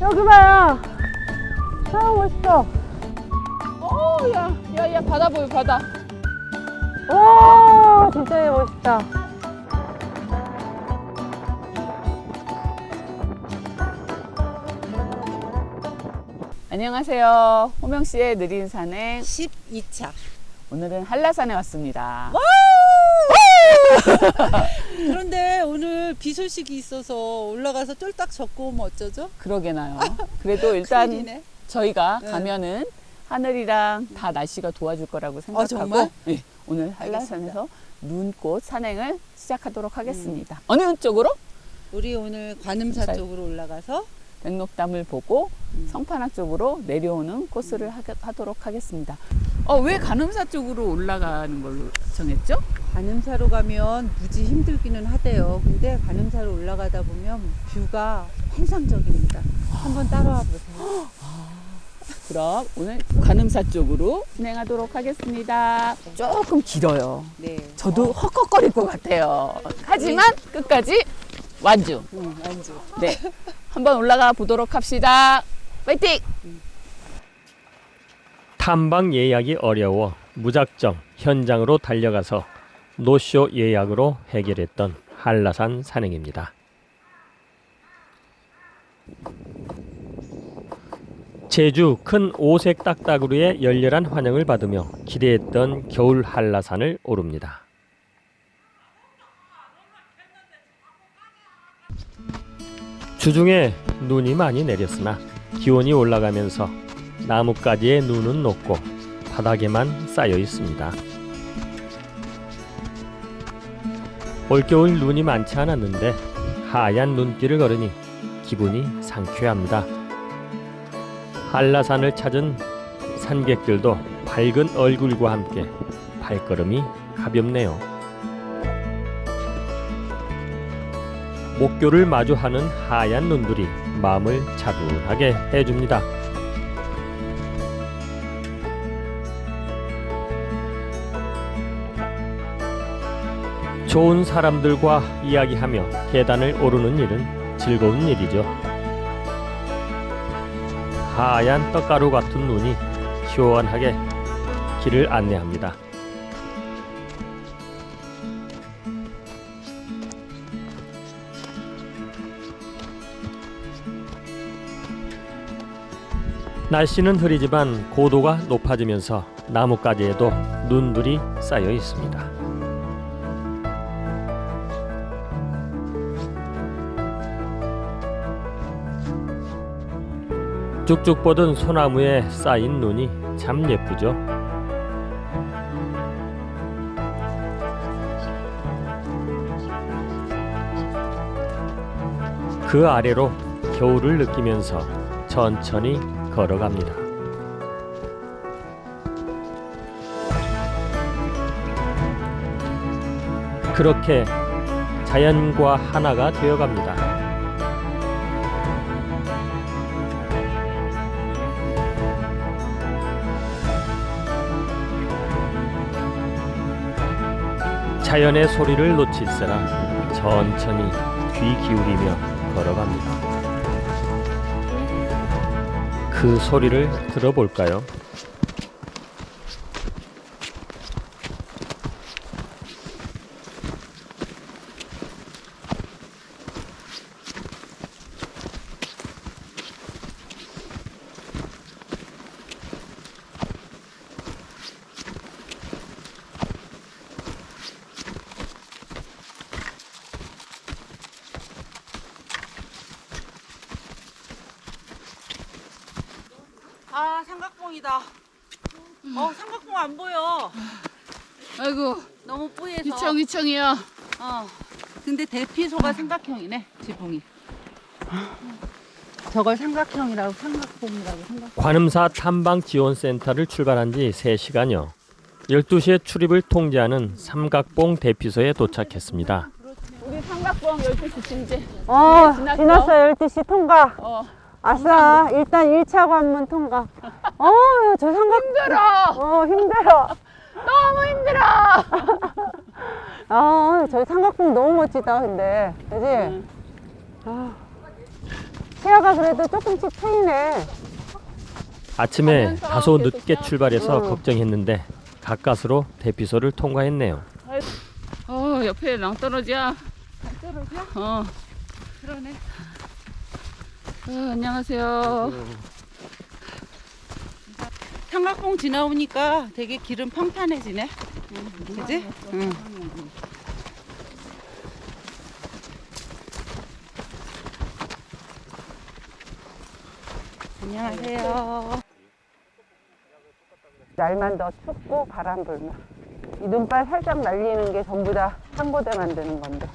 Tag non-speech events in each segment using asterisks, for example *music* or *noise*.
여기 봐요. 아, 멋있어. 어, 야, 야, 야, 바다 보여, 바다. 오, 진짜 멋있다. 안녕하세요. 호명 씨의 느린 산행. 12차. 오늘은 한라산에 왔습니다. *laughs* 그런데 오늘 비 소식이 있어서 올라가서 쫄딱 젖고 오면 어쩌죠? 그러게나요. *laughs* 그래도 일단 큰일이네. 저희가 네. 가면은 하늘이랑 다 날씨가 도와줄 거라고 생각하고 정말? 네, 오늘 한라산에서 눈꽃 산행을 시작하도록 하겠습니다. 어느 쪽으로? 우리 오늘 관음사 잘- 쪽으로 올라가서 백록담을 보고 음. 성판악 쪽으로 내려오는 코스를 하, 하도록 하겠습니다. 어, 왜 간음사 쪽으로 올라가는 걸로 정했죠? 관음사로 가면 무지 힘들기는 하대요. 근데 관음사로 올라가다 보면 뷰가 환상적입니다. 한번 따라와 보세요. *gasps* 그럼 오늘 관음사 쪽으로 진행하도록 하겠습니다. 조금 길어요. 네. 저도 헉헉거릴 것 같아요. 하지만 끝까지 완주. 응, 완주. 네. 한번 올라가 보도록 합시다. 파이팅! 탐방 예약이 어려워 무작정 현장으로 달려가서 노쇼 예약으로 해결했던 한라산 산행입니다. 제주 큰 오색 딱따구리의 열렬한 환영을 받으며 기대했던 겨울 한라산을 오릅니다. 주중에 눈이 많이 내렸으나 기온이 올라가면서 나뭇가지에 눈은 녹고 바닥에만 쌓여 있습니다. 올겨울 눈이 많지 않았는데 하얀 눈길을 걸으니 기분이 상쾌합니다. 한라산을 찾은 산객들도 밝은 얼굴과 함께 발걸음이 가볍네요. 목교를 마주하는 하얀 눈들이 마음을 차분하게 해줍니다. 좋은 사람들과 이야기하며 계단을 오르는 일은 즐거운 일이죠. 하얀 떡가루 같은 눈이 시원하게 길을 안내합니다. 날씨는 흐리지만 고도가 높아지면서 나뭇가지에도 눈들이 쌓여 있습니다. 쭉쭉 뻗은 소나무에 쌓인 눈이 참 예쁘죠. 그 아래로 겨울을 느끼면서 천천히 걸어갑니다. 그렇게 자연과 하나가 되어갑니다. 자연의 소리를 놓칠세라 천천히 귀 기울이며 걸어갑니다. 그 소리를 들어볼까요? 아, 삼각봉이다. 어, 삼각봉 안 보여. 아이고, 너무 뿌해서. 위청위청이요. 어. 근데 대피소가 삼각형이네, 지붕이. 저걸 삼각형이라고 삼각봉이라고 생각. 관음사 탐방 지원센터를 출발한 지 3시간여. 12시에 출입을 통제하는 삼각봉 대피소에 도착했습니다. 우리 삼각봉 12시 이제. 어, 지났어? 지났어. 12시 통과. 어, 아싸. 일단 1차 관문 통과. *laughs* 어, 저 삼각. 힘들어! 어, 힘들어. 너무 힘들어! *laughs* 아, 저 삼각봉 너무 멋지다, 근데. 그지? 응. 아, 시야가 그래도 조금씩 트이네. 아침에 다소 늦게 딱- 출발해서 응. 걱정했는데 가까스로 대피소를 통과했네요. 어 옆에 낭떠러지야. 떨어져? 어. 그러네. 어, 안녕하세요. 삼각봉 지나오니까 되게 길은 평탄해지네. 그지? 응. 안녕하세요. 날만 더 춥고 바람 불면 이 눈발 살짝 날리는 게 전부 다 상고대 만드는 건데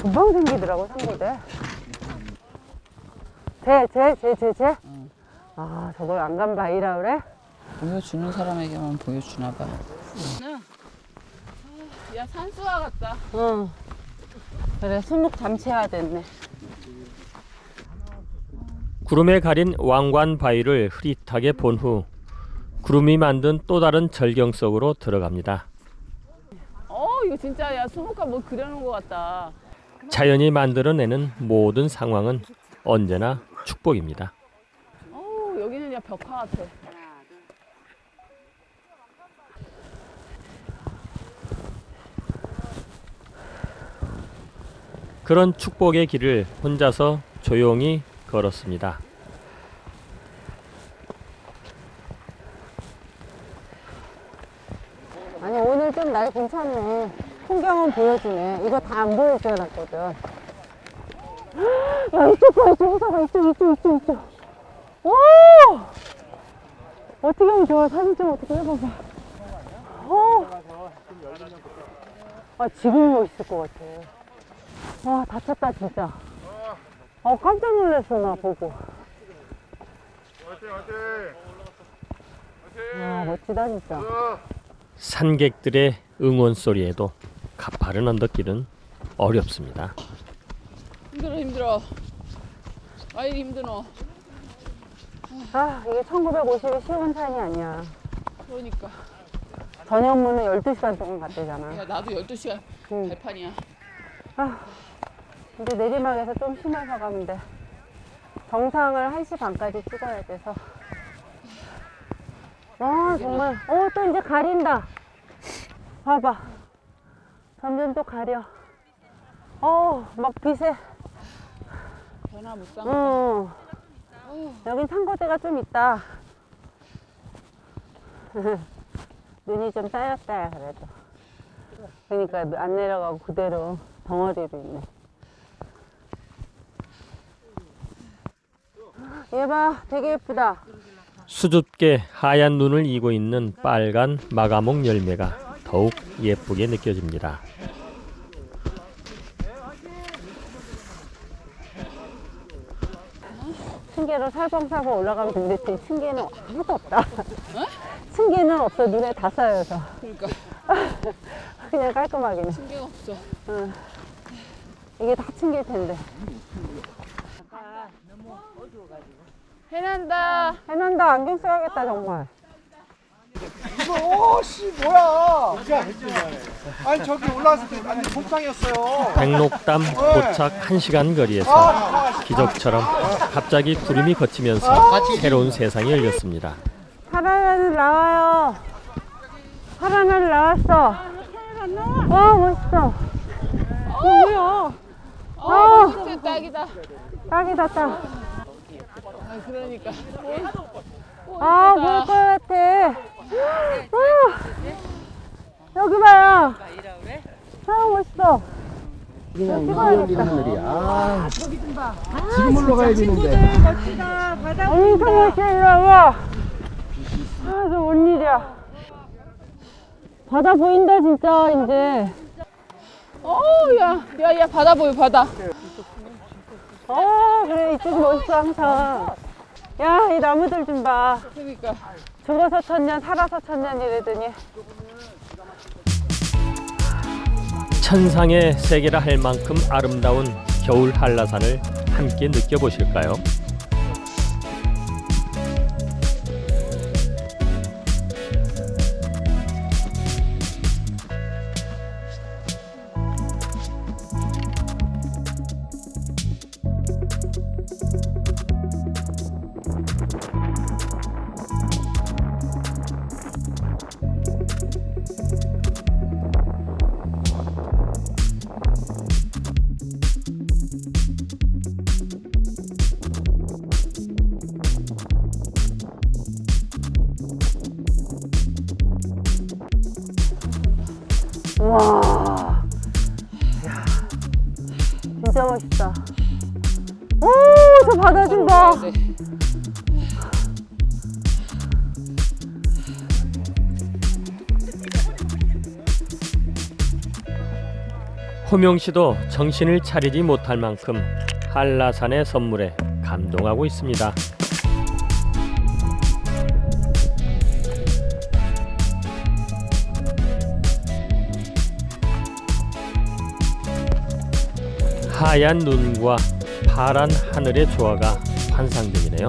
금방 생기더라고 상고대 쟤쟤쟤쟤쟤 아 저걸 안간 바위라 그래? 보여주는 사람에게만 보여주나 봐. 야 산수화 같다. 응 그래 손목 잠체해야 됐네 구름에 가린 왕관 바위를 흐릿하게 본 후 구름이 만든 또 다른 절경 속으로 들어갑니다. 어 이거 진짜 야 수목화 뭐 그려놓은 것 같다. 자연이 만들어내는 모든 상황은 언제나 축복입니다. 어 여기는 야 벽화 같아. 그런 축복의 길을 혼자서 조용히 걸었습니다. 아니 오늘 좀 날 괜찮네 풍경은 보여주네 이거 다 안 보일 줄 알았거든 야 이쪽 봐 이쪽 호사가 이쪽 이쪽 이쪽 이쪽 오! 어떻게 하면 좋아 사진 좀 어떻게 해봐봐 오. 아 지금 멋있을 것 같아. 와 다쳤다 진짜. 어 깜짝 놀랐어 나 보고. 와 멋지다 진짜. 산객들의 응원 소리에도 가파른 언덕길은 어렵습니다. 힘들어 힘들어. 아이 힘드노. 아 이게 1950이 쉬운 산이 아니야 그러니까. 전현무는 12시간 동안 갔대잖아 야 나도 12시간 응. 발판이야. 근데 내리막에서 좀 쉬면서 가면 돼 정상을 1시 반까지 찍어야 돼서 와 정말 어 또 이제 가린다 봐봐 점점 또 가려 어막 빛에 변화무쌍. 응 여긴 상고대가 좀 있다. *laughs* 눈이 좀 쌓였다 그래도. 그러니까 안 내려가고 그대로 덩어리로 있네. 얘 봐 되게 예쁘다. 수줍게 하얀 눈을 이고 있는 빨간 마가목 열매가 더욱 예쁘게 느껴집니다. 층계로 살벌살벌 올라가면 되는데 층계는 아무도 없다. *laughs* 층계는 없어. 눈에 다 쌓여서. 그러니까. *laughs* 그냥 깔끔하게. 신경 없어. 이게 다 층계일 텐데. 해난다. 해난다. 안경 써야겠다 정말 이거 씨 뭐야? 아니 저기 올라왔을 때 완전 동상이었어요. 백록담 도착 1시간 거리에서 기적처럼 갑자기 구름이 걷히면서 새로운 세상이 열렸습니다. 파란 하늘 나와요 파란 하늘 나왔어 와 멋있어 이거 뭐야 어, 아. 진짜 딱이다. 딱이다 딱 아, 그러니까. 아, 보일 것 같아. 아, 여기 봐요. 아, 멋있어. 그냥 찍어야겠다. 지금 올라가야 되는데. 엄청 멋있어, 일로 와봐. 아, 저뭔 일이야. 바다 보인다, 진짜, 이제. 어, 야, 야, 야, 바다 보여, 바다. 어, 그래, 이쪽이 멋있어, 항상. 야, 이 나무들 좀 봐. 그러니까. 죽어서 천년, 살아서 천년 이래더니. 천상의 세계라 할 만큼 아름다운 겨울 한라산을 함께 느껴보실까요? 봐. 네. 호명 씨도 정신을 차리지 못할 만큼 한라산의 선물에 감동하고 있습니다. 하얀 눈과 파란 하늘의 조화가 환상적이네요.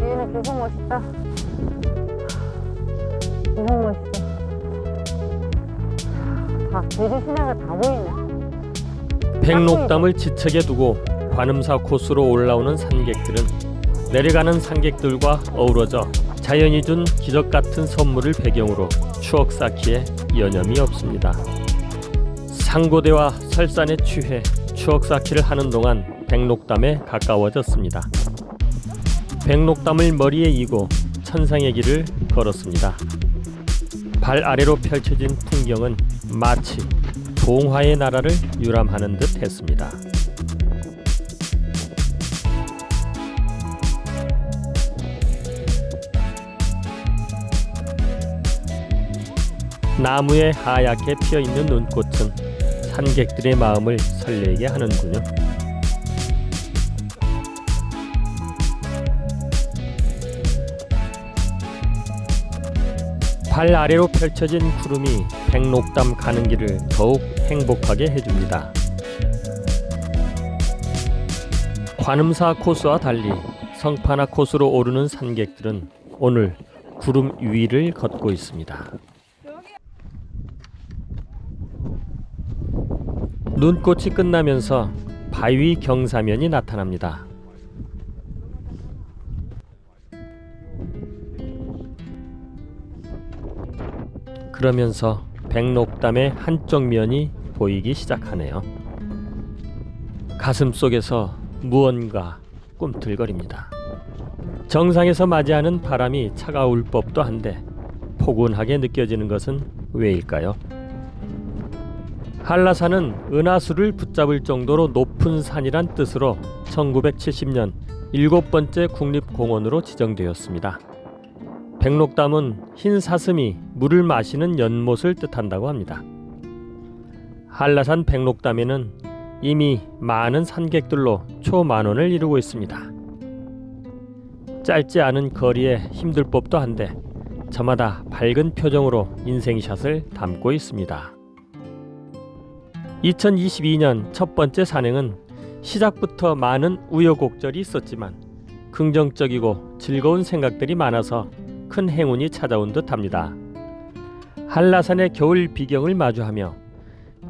얘는 멋있다. 계속 멋있어. 다 제주 시내가 다 보이네. 백록담을 지척에 두고 관음사 코스로 올라오는 산객들은 내려가는 산객들과 어우러져 자연이 준 기적 같은 선물을 배경으로 추억 쌓기에 여념이 없습니다. 상고대와 설산에 취해 추억 쌓기를 하는 동안 백록담에 가까워졌습니다. 백록담을 머리에 이고 천상의 길을 걸었습니다. 발 아래로 펼쳐진 풍경은 마치 동화의 나라를 유람하는 듯 했습니다. 나무에 하얗게 피어 있는 눈꽃은 산객들의 마음을 설레게 하는군요. 발 아래로 펼쳐진 구름이 백록담 가는 길을 더욱 행복하게 해줍니다. 관음사 코스와 달리 성파나 코스로 오르는 산객들은 오늘 구름 위를 걷고 있습니다. 눈꽃이 끝나면서 바위 경사면이 나타납니다. 그러면서 백록담의 한쪽 면이 보이기 시작하네요. 가슴 속에서 무언가 꿈틀거립니다. 정상에서 맞이하는 바람이 차가울 법도 한데 포근하게 느껴지는 것은 왜일까요? 한라산은 은하수를 붙잡을 정도로 높은 산이란 뜻으로 1970년 일곱 번째 국립공원으로 지정되었습니다. 백록담은 흰 사슴이 물을 마시는 연못을 뜻한다고 합니다. 한라산 백록담에는 이미 많은 산객들로 초만원을 이루고 있습니다. 짧지 않은 거리에 힘들 법도 한데 저마다 밝은 표정으로 인생샷을 담고 있습니다. 2022년 첫 번째 산행은 시작부터 많은 우여곡절이 있었지만 긍정적이고 즐거운 생각들이 많아서 큰 행운이 찾아온 듯합니다. 한라산의 겨울 비경을 마주하며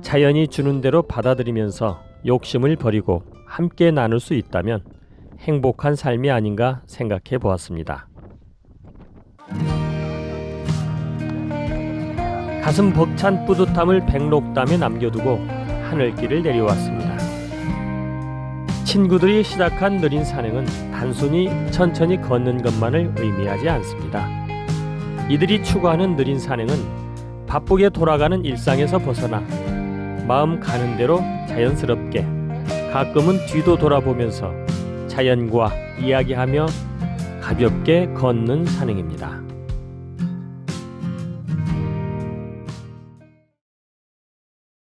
자연이 주는 대로 받아들이면서 욕심을 버리고 함께 나눌 수 있다면 행복한 삶이 아닌가 생각해 보았습니다. 가슴 벅찬 뿌듯함을 백록담에 남겨두고 하늘길을 내려왔습니다. 친구들이 시작한 느린 산행은 단순히 천천히 걷는 것만을 의미하지 않습니다. 이들이 추구하는 느린 산행은 바쁘게 돌아가는 일상에서 벗어나 마음 가는 대로 자연스럽게 가끔은 뒤도 돌아보면서 자연과 이야기하며 가볍게 걷는 산행입니다.